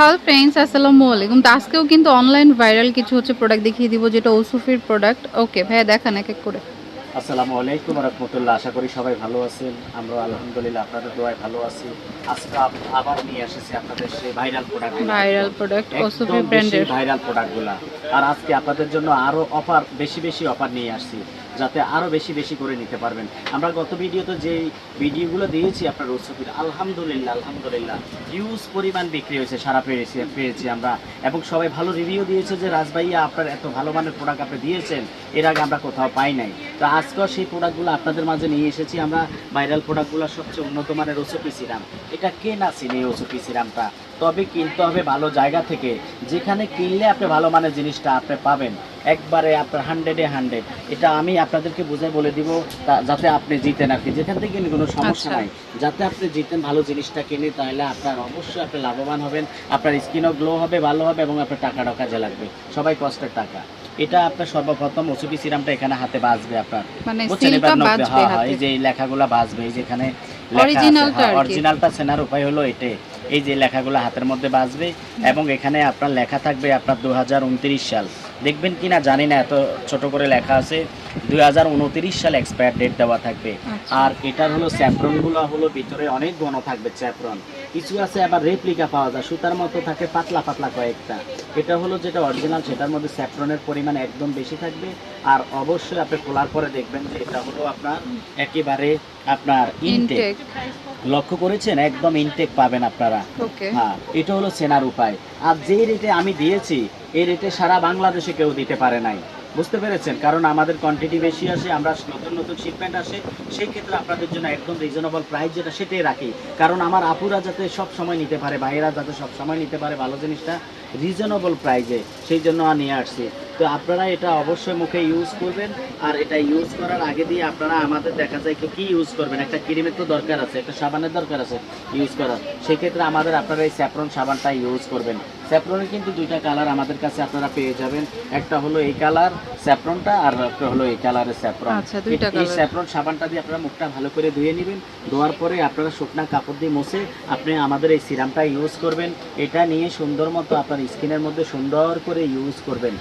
Hello friends আসসালামু আলাইকুম তো আজকেও কিন্তু অনলাইন ভাইরাল কিছু হচ্ছে প্রোডাক্ট দেখিয়ে দিব যেটা ওসুফির প্রোডাক্ট ওকে ভাইয়া দেখান এক এক করে। আসসালামু আলাইকুম রহমতুল্লাহ আশা করি সবাই ভালো আছেন। আমরা আলহামদুলিল্লাহ আপনাদের দোয়ায় ভালো আছি। আজকে আবার নিয়ে এসেছি আপনাদের সেই ভাইরাল প্রোডাক্ট ভাইরাল প্রোডাক্ট ওসুফি ব্র্যান্ডের ভাইরাল প্রোডাক্টগুলা আর আজকে আপনাদের জন্য আরও অফার বেশি বেশি অফার নিয়ে আসছি। যাতে আরও বেশি বেশি করে নিতে পারবেন। আমরা গত ভিডিওতে যে ভিডিওগুলো দিয়েছি আপনার ওসুফির আলহামদুলিল্লাহ আলহামদুলিল্লাহ হিউজ পরিমাণ বিক্রি হয়েছে, সারা পেয়েছি পেয়েছি আমরা। এবং সবাই ভালো রিভিউ দিয়েছে যে রাজভাইয়া আপনার এত ভালো মানের প্রোডাক্ট আপনি দিয়েছেন, এর আগে আমরা কোথাও পাই নাই। তো আজকেও সেই প্রোডাক্টগুলো আপনাদের মাঝে নিয়ে এসেছি আমরা ভাইরাল প্রোডাক্টগুলো সবচেয়ে উন্নত মানের ওসুপি সিরাম এটা কে না চিনি ওসুপি সিরামটা তবে কিনতে হবে ভালো জায়গা থেকে। যেখানে কিনলে আপনি ভালো মানের জিনিসটা আপনি পাবেন। একবারে আপনার হান্ড্রেডে হান্ড্রেড এটা আমি আপনাদেরকে বুঝে বলে দিব যাতে আপনি জিতেন আর কি। যেখান থেকে কিনে সমস্যা আচ্ছা। নাই। যাতে আপনি জিতেন ভালো জিনিসটা কিনে তাহলে আপনার অবশ্যই আপনি লাভবান হবেন আপনার স্কিনও গ্লো হবে ভালো হবে এবং আপনার টাকাটাও কাজে লাগবে। সবাই কষ্টের টাকা। এটা আপনার সর্বপ্রথম ওসুপি সিরামটা এখানে হাতে বাজবে আপনার। মানে বুঝছেন এবার নব্বই- বাজবে হ্যাঁ, হ্যাঁ, এই যে এই লেখাগুলো বাজবে এই যেখানে। অরিজিনালটা চেনার উপায় হলো এটাই। এই যে লেখাগুলো হাতের মধ্যে বাজবে এবং এখানে আপনার লেখা থাকবে আপনার দু হাজার উনত্রিশ সাল। দেখবেন কি না জানি না এত ছোট করে লেখা আছে দুই সাল এক্সপায়ার ডেট দেওয়া থাকবে। আচ্ছা। আর এটার হলো স্যাফরনগুলো হলো ভিতরে অনেক ঘন থাকবে স্যাফরন কিছু আছে আবার রেপ্লিকা পাওয়া যায় সুতার মতো থাকে পাতলা পাতলা কয়েকটা। এটা হলো যেটা অরিজিনাল সেটার মধ্যে স্যাফরনের পরিমাণ একদম বেশি থাকবে। আর অবশ্যই আপনি খোলার পরে দেখবেন যে এটা হলো আপনার একেবারে আপনার ইনটেক লক্ষ্য করেছেন? একদম ইনটেক পাবেন আপনারা। হ্যাঁ এটা হলো চেনার উপায়। আর যেই রেটে আমি দিয়েছি এই রেটে সারা বাংলাদেশে কেউ দিতে পারে নাই। বুঝতে পেরেছেন? কারণ আমাদের কোয়ান্টিটি বেশি আসে, আমরা নতুন নতুন শিপমেন্ট আসে, সেই ক্ষেত্রে আপনাদের জন্য একদম রিজনেবল প্রাইস যেটা সেটাই রাখি। কারণ আমার আপুরা যাতে সব সময় নিতে পারে, ভাইয়েরা যাতে সব সময় নিতে পারে ভালো জিনিসটা রিজনেবল প্রাইজে সেই জন্য নিয়ে আসছি। তো আপনারা এটা অবশ্যই মুখে ইউজ করবেন আর এটা ইউজ করার আগে দিয়ে আপনারা আমাদের দেখা যায় কি ইউজ করবেন। একটা ক্রিমের তো দরকার আছে একটা সাবানের দরকার আছে ইউজ করার। সেক্ষেত্রে আমাদের আপনারা এই স্যাফরন সাবানটা ইউজ করবেন। স্যাফরনের কিন্তু দুইটা কালার আমাদের কাছে আপনারা পেয়ে যাবেন। একটা হলো এই কালার স্যাফরনটা আর একটা হলো এই কালারের স্যাফরন আচ্ছা, এই। স্যাফরন সাবানটা দিয়ে আপনারা মুখটা ভালো করে ধুয়ে নেবেন। ধোয়ার পরে আপনারা শুকনা কাপড় দিয়ে মুছে আপনি আমাদের এই সিরামটা ইউজ করবেন। এটা নিয়ে সুন্দর মতো আপনার স্কিনের মধ্যে সুন্দর করে ইউজ করবেন।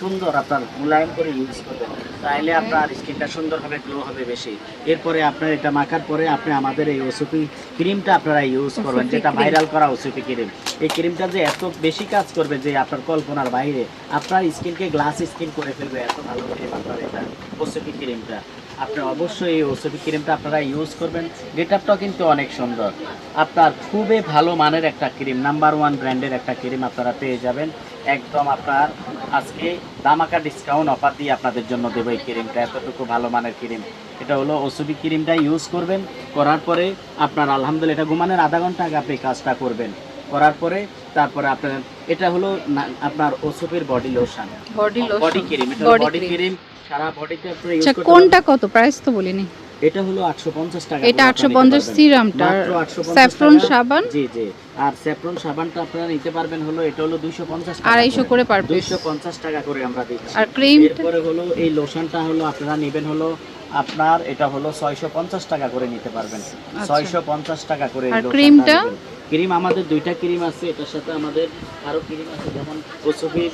সুন্দর আপনার মুলায়ম করে ইউজ করবেন। তাহলে আপনার স্কিনটা সুন্দর হবে গ্লো হবে বেশি। এরপরে আপনার এটা মাখার পরে আপনি আমাদের এই ওসুপি ক্রিমটা আপনারা ইউজ করবেন যেটা ভাইরাল করা ওসুপি ক্রিম এই ক্রিমটা যে এত বেশি কাজ করবে যে আপনার কল্পনার বাইরে আপনার স্কিনকে গ্লাস স্কিন করে ফেলবে এত ভালো ক্রিম আপনার এটা ওসুপি ক্রিমটা আপনি অবশ্যই এই ওসুপি ক্রিমটা আপনারা ইউজ করবেন। গেটআপটাও কিন্তু অনেক সুন্দর। আপনার খুবই ভালো মানের একটা ক্রিম নাম্বার ওয়ান ব্র্যান্ডের একটা ক্রিম আপনারা পেয়ে যাবেন। একদম আপনার আজকে দামাকা ডিসকাউন্ট অফার দিয়ে আপনাদের জন্য দেবো এই ক্রিমটা এতটুকু ভালো মানের ক্রিম এটা হলো ওসুবি ক্রিমটা ইউজ করবেন। করার পরে আপনার আলহামদুলিল্লাহ এটা ঘুমানোর আধা ঘণ্টা আগে আপনি কাজটা করবেন। করার পরে তারপরে আপনার এটা হলো না- আপনার ওসুপির বডি লোশন বডি ক্রিম এটা বডি ক্রিম সারা বডিতে আপনি আচ্ছা কোনটা কত? প্রাইস তো বলিনি। এটা হলো 850 টাকা। এটা করে আটশো আপনারা পঞ্চাশ নিতে পারবেন। সিরামটা। মাত্র 850 স্যাফরন সাবান? জি জি। আর স্যাফরন সাবানটা আপনারা নিতে পারবেন হলো এটা হলো 250 টাকা আড়াইশো করে। পার 250 টাকা করে আমরা দিচ্ছি। আর ক্রিমটা এরপরে হলো এই লোশনটা হলো আপনারা নেবেন হলো আপনার এটা হলো 650 টাকা করে নিতে পারবেন। 650 টাকা করে আর ক্রিমটা? ক্রিম আমাদের দুইটা ক্রিম আছে এটার সাথে আমাদের আরও ক্রিম আছে যেমন ওসুফির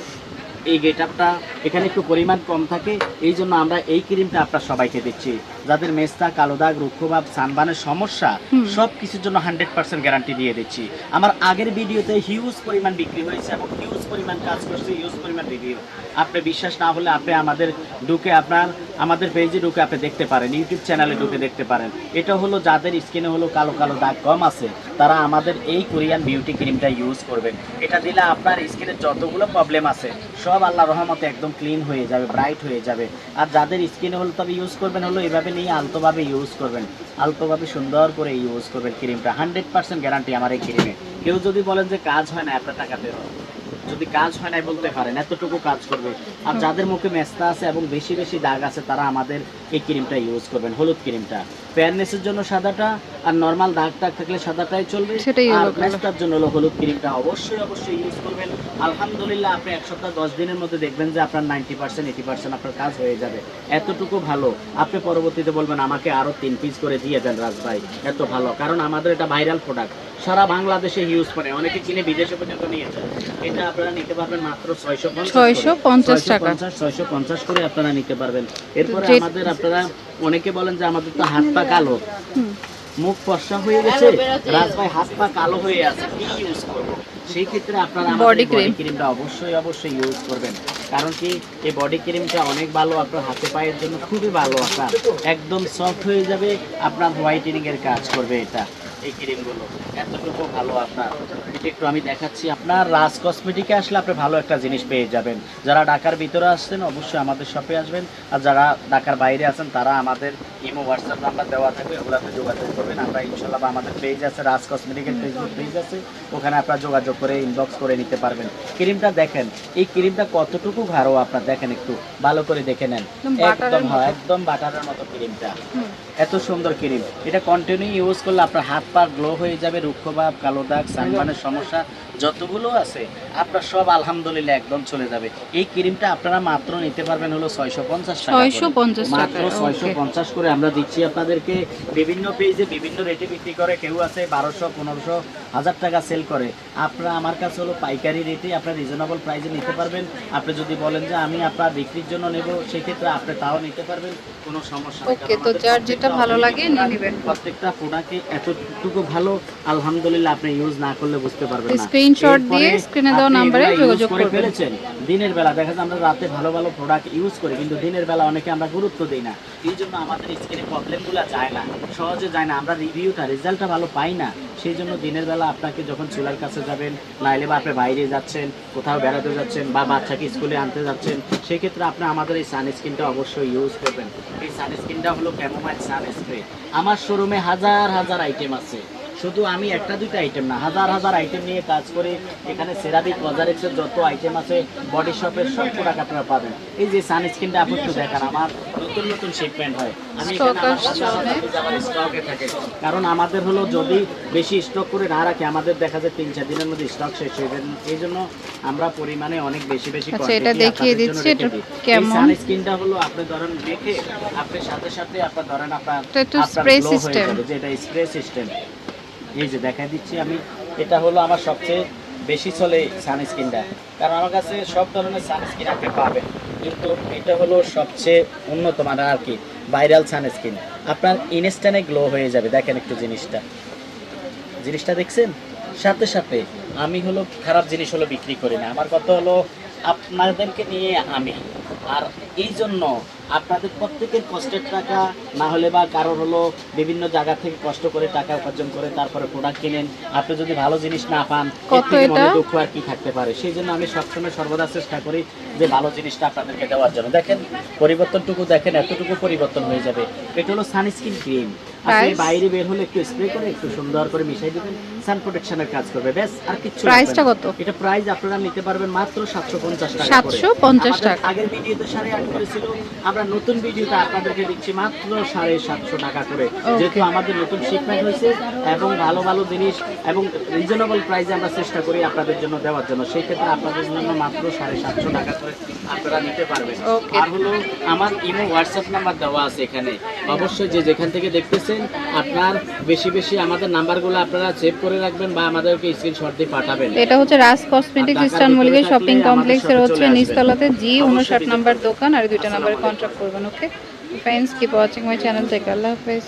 এই গেটআপটা এখানে একটু পরিমাণ কম থাকে, এই জন্য আমরা এই ক্রিমটা আপনার সবাইকে দিচ্ছি। যাদের মেস্তা কালো দাগ রুক্ষভাব সানবানের সমস্যা সব কিছুর জন্য হান্ড্রেড পার্সেন্ট গ্যারান্টি দিয়ে দিচ্ছি। আমার আগের ভিডিওতে হিউজ পরিমাণ বিক্রি হয়েছে এবং হিউজ পরিমাণ কাজ করছে হিউজ পরিমাণ রিভিউ আপনি বিশ্বাস না হলে আপনি আমাদের ঢুকে আপনার আমাদের পেজে ঢুকে আপনি দেখতে পারেন ইউটিউব চ্যানেলে ঢুকে দেখতে পারেন। এটা হলো যাদের স্কিনে হলো কালো কালো দাগ কম আছে তারা আমাদের এই কোরিয়ান বিউটি ক্রিমটা ইউজ করবেন। এটা দিলে আপনার স্কিনের যতগুলো প্রবলেম আছে সব আল্লাহ রহমতে একদম ক্লিন হয়ে যাবে ব্রাইট হয়ে যাবে। আর যাদের স্কিনে হলো তবে ইউজ করবেন হলো এভাবে নিয়ে আলতোভাবে ইউজ করবেন। আলতোভাবে সুন্দর করে ইউজ করবেন ক্রিমটা হান্ড্রেড পার্সেন্ট গ্যারান্টি আমার এই ক্রিমে কেউ যদি বলেন যে কাজ হয় না আপনার টাকা ফেরত যদি কাজ হয় না বলতে পারেন এতটুকু কাজ করবে। আর যাদের মুখে মেস্তা আছে এবং বেশি বেশি দাগ আছে তারা আমাদের এই ক্রিমটা ইউজ করবেন হলুদ ক্রিমটা। ফেয়ারনেসের জন্য সাদাটা আর নর্মাল দাগ টাগ থাকলে সাদাটাই চলবে। আর মেস্তার জন্য হলো হলুদ ক্রিমটা অবশ্যই অবশ্যই ইউজ করবেন। আলহামদুলিল্লাহ আপনি এক সপ্তাহ দশ দিনের মধ্যে দেখবেন যে আপনার নাইনটি পার্সেন্ট এইটি পার্সেন্ট আপনার কাজ হয়ে যাবে। এতটুকু ভালো। আপনি পরবর্তীতে বলবেন আমাকে আরও তিন পিস করে দিয়ে দেন রাজ ভাই। এত ভালো। কারণ আমাদের এটা ভাইরাল প্রোডাক্ট সারা বাংলাদেশে ইউজ করে অনেকে কিনে বিদেশে পর্যন্ত নিয়ে যায় এটা আপনারা নিতে পারবেন মাত্র ছয়শো 650 টাকা। ছয়শো পঞ্চাশ করে আপনারা নিতে পারবেন। এরপরে আমাদের আপনারা অনেকে বলেন যে আমাদের তো হাত পা কালো। মুখ ফর্সা হয়ে গেছে রাজ ভাই হাত পা কালো হয়ে আছে কি ইউজ করব? সেই ক্ষেত্রে আপনারা বডি ক্রিমটা অবশ্যই অবশ্যই ইউজ করবেন। কারণ কি এই বডি ক্রিমটা অনেক ভালো আপনার হাতে পায়ের জন্য খুবই ভালো আপনার। একদম সফট হয়ে যাবে আপনার হোয়াইটেনিং এর কাজ করবে এটা। এই ক্রিমগুলো। এতটুকু ভালো আপনার। একটু আমি দেখাচ্ছি। আপনার রাজ কসমেটিকে আসলে আপনি ভালো একটা জিনিস পেয়ে যাবেন। যারা ঢাকার ভিতরে আসছেন, অবশ্যই আমাদের শপে আসবেন। আর যারা ঢাকার বাইরে আছেন, তারা আমাদের ইমো হোয়াটসঅ্যাপ নাম্বার দেওয়া থাকবে ওগুলোতে যোগাযোগ করবেন। আমরা ইনশাল্লাহ আমাদের পেজ আছে রাজ কসমেটিকের ফেসবুক পেজ আছে ওখানে আপনারা যোগাযোগ করে ইনবক্স করে নিতে পারবেন। ক্রিমটা দেখেন এই ক্রিমটা কতটুকু ভালো আপনার দেখেন একটু ভালো করে দেখে নেন। একদম হয় একদম বাটারের মতো ক্রিমটা। এত সুন্দর ক্রিম। এটা কন্টিনিউ ইউজ করলে আপনার হাত পা গ্লো হয়ে যাবে রুক্ষভাব কালো দাগ সানবানের সমস্যা যতগুলো আছে আপনার সব আলহামদুলিল্লাহ একদম চলে যাবে। এই ক্রিমটা আপনারা মাত্র নিতে পারবেন হলো ছয়শো পঞ্চাশ টাকা করে। 650 টাকা, মাত্র ছয়শো পঞ্চাশ করে আমরা দিচ্ছি। আপনাদেরকে বিভিন্ন পেজে বিভিন্ন রেটে বিক্রি করে কেউ আছে বারোশো পনেরোশো হাজার টাকা সেল করে। আপনারা আমার কাছে হলো পাইকারি রেটে আপনার রিজনেবল প্রাইসে নিতে পারবেন। আপনি যদি বলেন যে আমি আপনার বিক্রির জন্য নেব সেক্ষেত্রে আপনি তাও নিতে পারবেন। কোনো সমস্যা ওকে তো যার যেটা ভালো লাগে নিয়ে নেবেন। প্রত্যেকটা প্রোডাক্টে এতটুকু ভালো আলহামদুলিল্লাহ আপনি ইউজ না করলে বুঝতে পারবেন না। এরপরে দিয়ে এ দেওয়া নাম্বারে যোগাযোগ করে ফেলেছেন। দিনের বেলা দেখা যায় আমরা রাতে ভালো ভালো প্রোডাক্ট ইউজ করি কিন্তু দিনের বেলা অনেকে আমরা গুরুত্ব দিই না। এই জন্য আমাদের স্কিনে প্রবলেমগুলো যায় না। সহজে যায় না। আমরা রিভিউটা রেজাল্টটা ভালো পাই না। সেই জন্য দিনের বেলা আপনাকে যখন চুলার কাছে যাবেন, নাইলে বা আপনি বাইরে যাচ্ছেন, কোথাও বেড়াতে যাচ্ছেন বা বাচ্চাকে স্কুলে আনতে যাচ্ছেন, সেক্ষেত্রে আপনি আমাদের এই সানস্ক্রিনটা অবশ্যই ইউজ করবেন। এই সানস্ক্রিনটা হলো ক্যামোমাইল সানস্ক্রিন আমার শোরুমে হাজার হাজার আইটেম আছে। শুধু আমি একটা দুইটা আইটেম না হাজার হাজার আইটেম নিয়ে কাজ করে এখানে সেরাবিক বাজারেক্সের যত আইটেম আছে বডি শপের সব প্রোডাক্ট আপনারা পাবেন। এই যে সানস্ক্রিনটা আপনি একটু দেখান আমার নতুন নতুন শিপমেন্ট হয়। আমি স্টকে থাকে। কারণ আমাদের হলো যদি বেশি স্টক করে না রাখে আমাদের দেখা যায় তিন চার দিনের মধ্যে স্টক শেষ হয়ে যায়। এই জন্য আমরা পরিমাণে অনেক বেশি বেশি আচ্ছা, এটা দেখিয়ে দিচ্ছি, এটা কেমন? সানস্ক্রিনটা হলো আপনি ধরেন মেখে আপনি সাথে সাথে আপনার ধরেন আপনার এটা একটু আপনার spray glow হয়ে system। যাবে, যে এটা স্প্রে সিস্টেম এই যে দেখা দিচ্ছি আমি, এটা হলো আমার সবচেয়ে বেশি চলে সানস্ক্রিনটা। কারণ আমার কাছে সব ধরনের সানস্ক্রিন আপনি পাবেন। কিন্তু এটা হলো সবচেয়ে উন্নত মানের আর কি, ভাইরাল সানস্ক্রিন। আপনার ইনস্ট্যান্টে গ্লো হয়ে যাবে, দেখেন একটু জিনিসটা। জিনিসটা দেখছেন? সাথে সাথে আমি হলো খারাপ জিনিস হলো বিক্রি করি না। আমার কথা হলো আপনাদেরকে নিয়ে আমি। আর এই জন্য আপনাদের প্রত্যেকের কষ্টের টাকা না হলে বা কারোর হলো বিভিন্ন জায়গা থেকে কষ্ট করে টাকা উপার্জন করে তারপরে প্রোডাক্ট কিনেন। আপনি যদি ভালো জিনিস না পান মনে দুঃখ আর কি থাকতে পারে? সেই জন্য আমি সবসময় সর্বদা চেষ্টা করি যে ভালো জিনিসটা আপনাদেরকে দেওয়ার জন্য। দেখেন পরিবর্তনটুকু দেখেন এতটুকু পরিবর্তন হয়ে যাবে। এটা হলো সানস্ক্রিন ক্রিম। আপনি বাইরে বের হলে একটু স্প্রে করে একটু সুন্দর করে মিশাই দিবেন। সান প্রোটেকশনের কাজ করবে ব্যাস আর কিছু প্রাইসটা কত? এটা প্রাইস আপনারা নিতে পারবেন মাত্র 750 টাকা 750 আমাদের টাকা। আগের ভিডিওতে 8.5 করেছিল আমরা নতুন ভিডিওতে আপনাদেরকে দিচ্ছি মাত্র 750 টাকা করে। যেহেতু আমাদের নতুন শিপমেন্ট হয়েছে এবং ভালো ভালো জিনিস এবং রিজনেবল প্রাইসে আমরা চেষ্টা করি আপনাদের জন্য দেওয়ার জন্য সেই ক্ষেত্রে আপনাদের জন্য মাত্র 750 টাকা করে আপনারা নিতে পারবেন। আর হলো আমার ইমো হোয়াটসঅ্যাপ নাম্বার দেওয়া আছে এখানে। অবশ্যই যে যেখান থেকে দেখতেছেন আপনার বেশি বেশি আমাদের নাম্বারগুলো আপনারা সেভ করে রাখবেন বা আমাদেরকে স্ক্রিনশট দিয়ে পাঠাবেন। এটা হচ্ছে Raj cosmetics eastern Mallika shopping complex কমপ্লেক্সের হচ্ছে নিস্তলাতে নিচতলাতে জি উনষাট নাম্বার দোকান আর দুইটা নাম্বারে কন্টাক্ট কন্ট্যাক্ট করবেন okay friends keep watching my channel থেকে আল্লাহ হাফেজ।